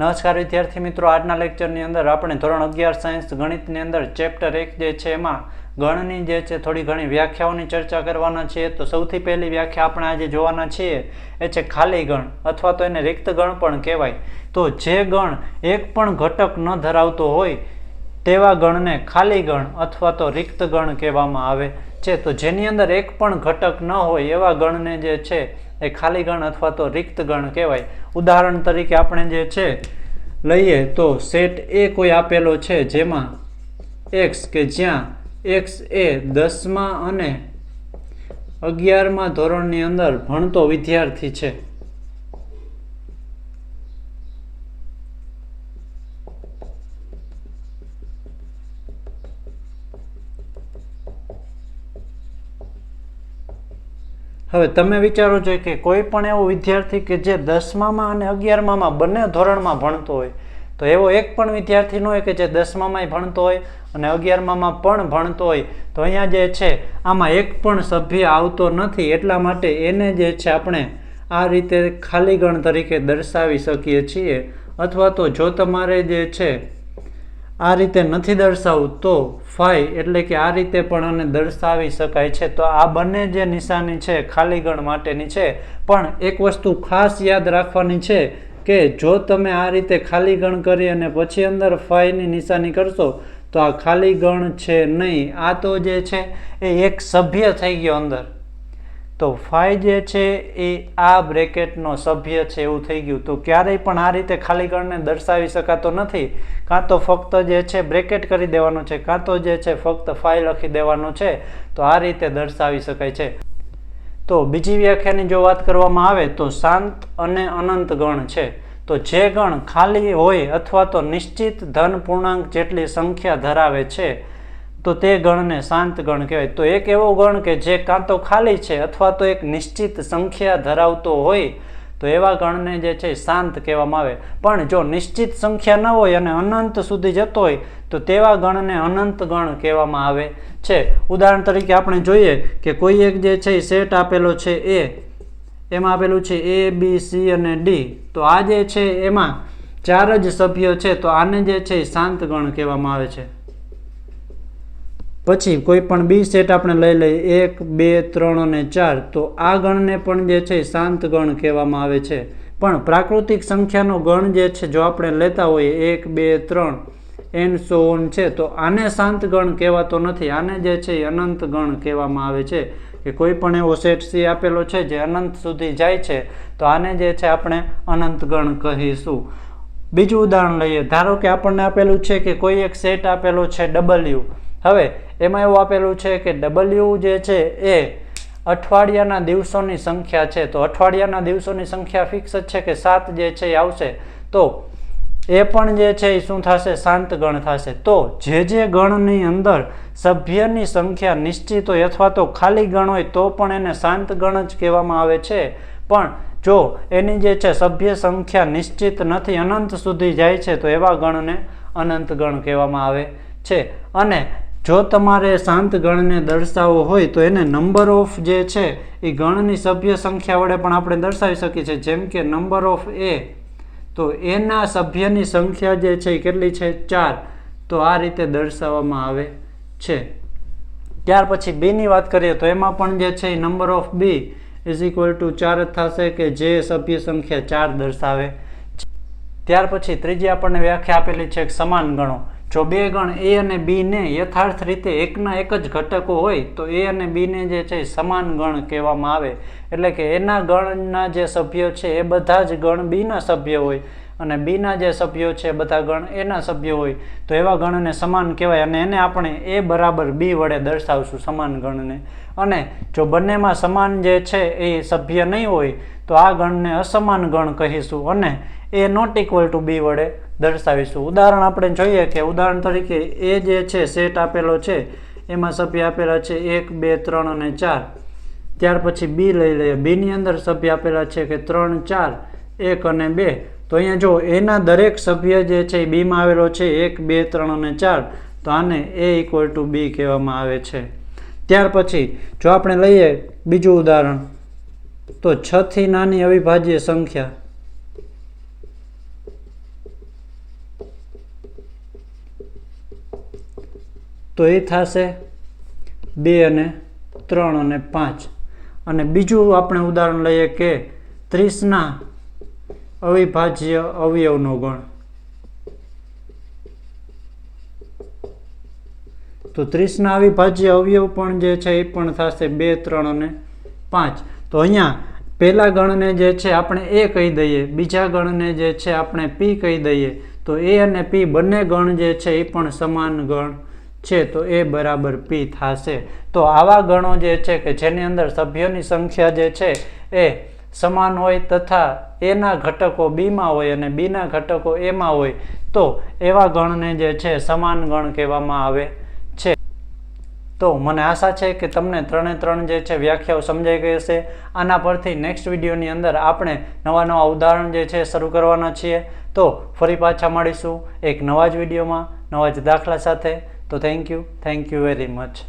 નમસ્કાર વિદ્યાર્થી મિત્રો, આજના લેક્ચરની અંદર આપણે ધોરણ અગિયાર સાયન્સ ગણિતની અંદર ચેપ્ટર એક જે છે એમાં ગણની જે છે થોડી ઘણી વ્યાખ્યાઓની ચર્ચા કરવાના છીએ. તો સૌથી પહેલી વ્યાખ્યા આપણે આજે જોવાના છીએ એ છે ખાલી ગણ અથવા તો એને રિક્ત ગણ પણ કહેવાય. તો જે ગણ એક પણ ઘટક ન ધરાવતો હોય તેવા ગણને ખાલી ગણ અથવા તો રિક્ત ગણ કહેવામાં આવે છે. તો જેની અંદર એક પણ ઘટક ન હોય એવા ગણને જે છે એ ખાલી ગણ અથવા તો રિક્ત ગણ કહેવાય. ઉદાહરણ તરીકે આપણે જે છે લઈએ તો સેટ એ કોઈ આપેલો છે જેમાં એક્સ કે જ્યાં એક્સ એ દસમા અને અગિયારમા ધોરણની અંદર ભણતો વિદ્યાર્થી છે. હવે તમે વિચારો છો કે કોઈ પણ એવો વિદ્યાર્થી કે જે દસમામાં અને અગિયારમામાં બંને ધોરણમાં ભણતો હોય, તો એવો એક પણ વિદ્યાર્થી ન હોય કે જે દસમામાંય ભણતો હોય અને અગિયારમામાં પણ ભણતો હોય. તો અહીંયા જે છે, આમાં એક પણ સભ્ય આવતો નથી. એટલા માટે એને જે છે આપણે આ રીતે ખાલી ગણ તરીકે દર્શાવી શકીએ છીએ. અથવા તો જો તમારે જે છે આ રીતે નથી દર્શાવવું તો ફાઈ એટલે કે આ રીતે પણ આને દર્શાવી શકાય છે. તો આ બંને જે નિશાની છે ખાલી ગણ માટેની છે. પણ એક વસ્તુ ખાસ યાદ રાખવાની છે કે જો તમે આ રીતે ખાલી ગણ કરી અને પછી અંદર ફાઈની નિશાની કરશો, તો આ ખાલી ગણ છે નહીં. આ તો જે છે એ એક સભ્ય થઈ ગયો અંદર. તો ફાઈ જે છે એ આ બ્રેકેટનો સભ્ય છે એવું થઈ ગયું. તો ક્યારેય પણ આ રીતે ખાલી ગણને દર્શાવી શકાતો નથી. કાં તો ફક્ત જે છે બ્રેકેટ કરી દેવાનું છે, કાં તો જે છે ફક્ત ફાઈ લખી દેવાનું છે, તો આ રીતે દર્શાવી શકાય છે. તો બીજી વ્યાખ્યાની જો વાત કરવામાં આવે તો શાંત અને અનંત ગણ છે. તો જે ગણ ખાલી હોય અથવા તો નિશ્ચિત ધન પૂર્ણાંક જેટલી સંખ્યા ધરાવે છે તો તે ગણને શાંત ગણ કહેવાય. તો એક એવો ગણ કે જે કાં તો ખાલી છે અથવા તો એક નિશ્ચિત સંખ્યા ધરાવતો હોય, તો એવા ગણને જે છે શાંત કહેવામાં આવે. પણ જો નિશ્ચિત સંખ્યા ન હોય અને અનંત સુધી જતો હોય, તો તેવા ગણને અનંત ગણ કહેવામાં આવે છે. ઉદાહરણ તરીકે આપણે જોઈએ કે કોઈ એક જે છે સેટ આપેલો છે એ, એમાં આપેલું છે એ, બી, સી અને ડી. તો આ જે છે એમાં ચાર જ સભ્યો છે, તો આને જે છે શાંત ગણ કહેવામાં આવે છે. પછી કોઈ પણ બી સેટ આપણે લઈ લઈએ, એક, બે, ત્રણ અને ચાર, તો આ ગણને પણ જે છે શાંત ગણ કહેવામાં આવે છે. પણ પ્રાકૃતિક સંખ્યાનો ગણ જે છે, જો આપણે લેતા હોઈએ, એક, બે, ત્રણ, એન, સો, ઓન છે, તો આને શાંત ગણ કહેવાતો નથી. આને જે છે એ અનંત ગણ કહેવામાં આવે છે. કે કોઈ પણ એવો સેટ સી આપેલો છે, જે અનંત સુધી જાય છે, તો આને જે છે આપણે અનંત ગણ કહીશું. બીજું ઉદાહરણ લઈએ. ધારો કે આપણને આપેલું છે કે કોઈ એક સેટ આપેલો છે ડબલ્યુ હવે, એમાં એવું આપેલું છે કે ડબલ્યુ જે છે એ અઠવાડિયાના દિવસોની સંખ્યા છે. તો અઠવાડિયાના દિવસોની સંખ્યા ફિક્સ જ છે કે સાત જે છે એ આવશે? તો એ પણ જે છે એ શું થશે? શાંત ગણ થશે. તો જે જે ગણની અંદર સભ્યની સંખ્યા નિશ્ચિત હોય અથવા તો ખાલી ગણ હોય તો પણ એને શાંત ગણ જ કહેવામાં આવે છે. પણ જો એની જે છે સભ્ય સંખ્યા નિશ્ચિત નથી, અનંત સુધી જાય છે, તો એવા ગણને અનંત ગણ કહેવામાં આવે છે. અને જો તમારે શાંત ગણને દર્શાવવો હોય તો એને નંબર ઓફ જે છે, એ ગણની સભ્ય સંખ્યા વડે પણ આપણે દર્શાવી શકીએ છીએ. જેમ કે નંબર ઓફ એ તો એના સભ્યની સંખ્યા જે છે, એ કેટલી છે? ચાર. તો આ રીતે દર્શાવવામાં આવે છે. ત્યાર પછી બીની વાત કરીએ તો એમાં પણ જે છે, એ number of B is equal to ચાર જ થશે કે જે સભ્ય સંખ્યા ચાર દર્શાવે ત્યાર પછી ત્રીજી આપણને વ્યાખ્યા આપેલી છે સમાન ગણો. જો બે ગણ એ અને બીને યથાર્થ રીતે એકના એક જ ઘટકો હોય, તો એ અને બીને જે છે સમાન ગણ કહેવામાં આવે. એટલે કે એના ગણના જે સભ્યો છે એ બધા જ ગણ બીના સભ્ય હોય અને બીના જે સભ્યો છે બધા ગણ એના સભ્યો હોય. તો એવા ગણને સમાન કહેવાય અને એને આપણે એ બરાબર બી વડે દર્શાવશું સમાન ગણને. અને જો બંનેમાં સમાન જે છે એ સભ્ય નહીં હોય, તો આ ગણને અસમાન ગણ કહીશું અને એ નોટ ઇક્વલ ટુ બી વડે દર્શાવીશું. ઉદાહરણ આપણે જોઈએ કે ઉદાહરણ તરીકે એ જે છે સેટ આપેલો છે, એમાં સભ્ય આપેલા છે એક, બે, ત્રણ અને ચાર. ત્યાર પછી બી લઈ લઈએ. બીની અંદર સભ્ય આપેલા છે કે ત્રણ, ચાર, એક અને બે. તો અહીંયા જો એના દરેક સભ્ય જે છે એ બીમાં આવેલો છે, એક, બે, ત્રણ અને ચાર, તો આને એ ઇક્વલ ટુ બી કહેવામાં આવે છે. ત્યાર પછી જો આપણે લઈએ બીજું ઉદાહરણ, તો છથી નાની અવિભાજ્ય સંખ્યા. તો એ થશે બે અને ત્રણ અને પાંચ. અને બીજું આપણે ઉદાહરણ લઈએ કે ત્રીસના અવિભાજ્ય અવયવનો ગણ. તો ત્રીસના અવિભાજ્ય અવયવ પણ જે છે એ પણ થશે બે, ત્રણ અને પાંચ. તો અહીંયા પહેલા ગણને જે છે આપણે એ કહી દઈએ, બીજા ગણને જે છે આપણે પી કહી દઈએ. તો એ અને પી બંને ગણ જે છે એ પણ સમાન ગણ છે, તો એ બરાબર પી થશે. તો આવા ગણો જે છે કે જેની અંદર સભ્યોની સંખ્યા જે છે, એ સમાન હોય તથા એના ઘટકો બીમાં હોય અને બીના ઘટકો એમાં હોય, તો એવા ગણને જે છે સમાન ગણ કહેવામાં આવે છે. તો મને આશા છે કે તમને ત્રણે ત્રણ જે છે વ્યાખ્યાઓ સમજાઈ ગઈ હશે. આના પરથી નેક્સ્ટ વિડીયોની અંદર આપણે નવા નવા ઉદાહરણ જે છે શરૂ કરવાના છીએ. તો ફરી પાછા મળીશું એક નવા જ વિડીયોમાં, નવા જ દાખલા સાથે. So thank you. Thank you very much.